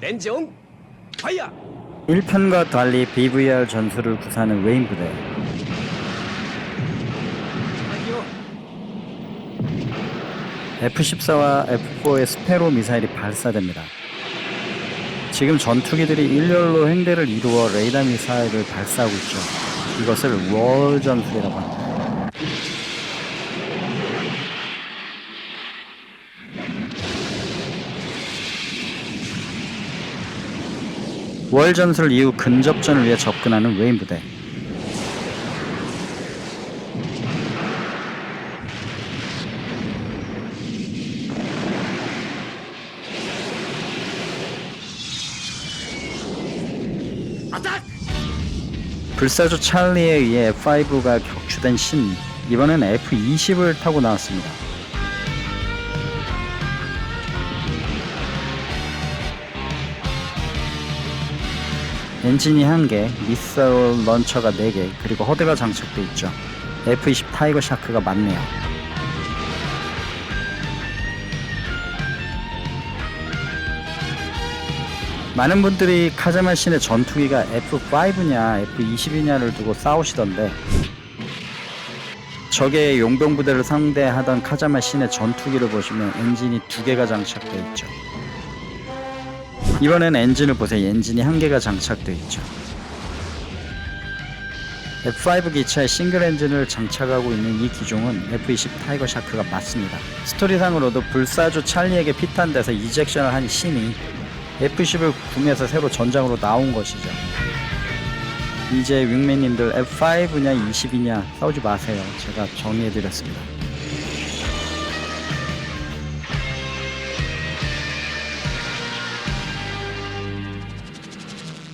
벤정 파이어 1편과 달리 BVR 전술을 구사하는 웨인 부대 아니요 F-14와 F-4의 스페로 미사일이 발사됩니다. 지금 전투기들이 일렬로 행대를 이루어 레이더 미사일을 발사하고 있죠. 이것을 월 전술이라고 합니다. 월 전술 이후 근접전을 위해 접근하는 웨인 부대. 불사조 찰리에 의해 F5가 격추된 신 이번엔 F20을 타고 나왔습니다. 엔진이 1개, 미사일 런처가 4개, 그리고 허드가 장착돼 있죠. F20 타이거 샤크가 많네요. 많은 분들이 카자마 신의 전투기가 F5냐 F20이냐를 두고 싸우시던데 적의 용병 부대를 상대하던 카자마 신의 전투기를 보시면 엔진이 두 개가 장착되어 있죠. 이번엔 엔진을 보세요. 엔진이 한 개가 장착되어 있죠. F5 기차에 싱글 엔진을 장착하고 있는 이 기종은 F20 타이거 샤크가 맞습니다. 스토리상으로도 불사조 찰리에게 피탄 데서 이젝션을 한 신이 F10을 구매해서 새로 전장으로 나온 것이죠. 이제 윙맨님들 F5냐 20이냐 싸우지 마세요. 제가 정리해드렸습니다.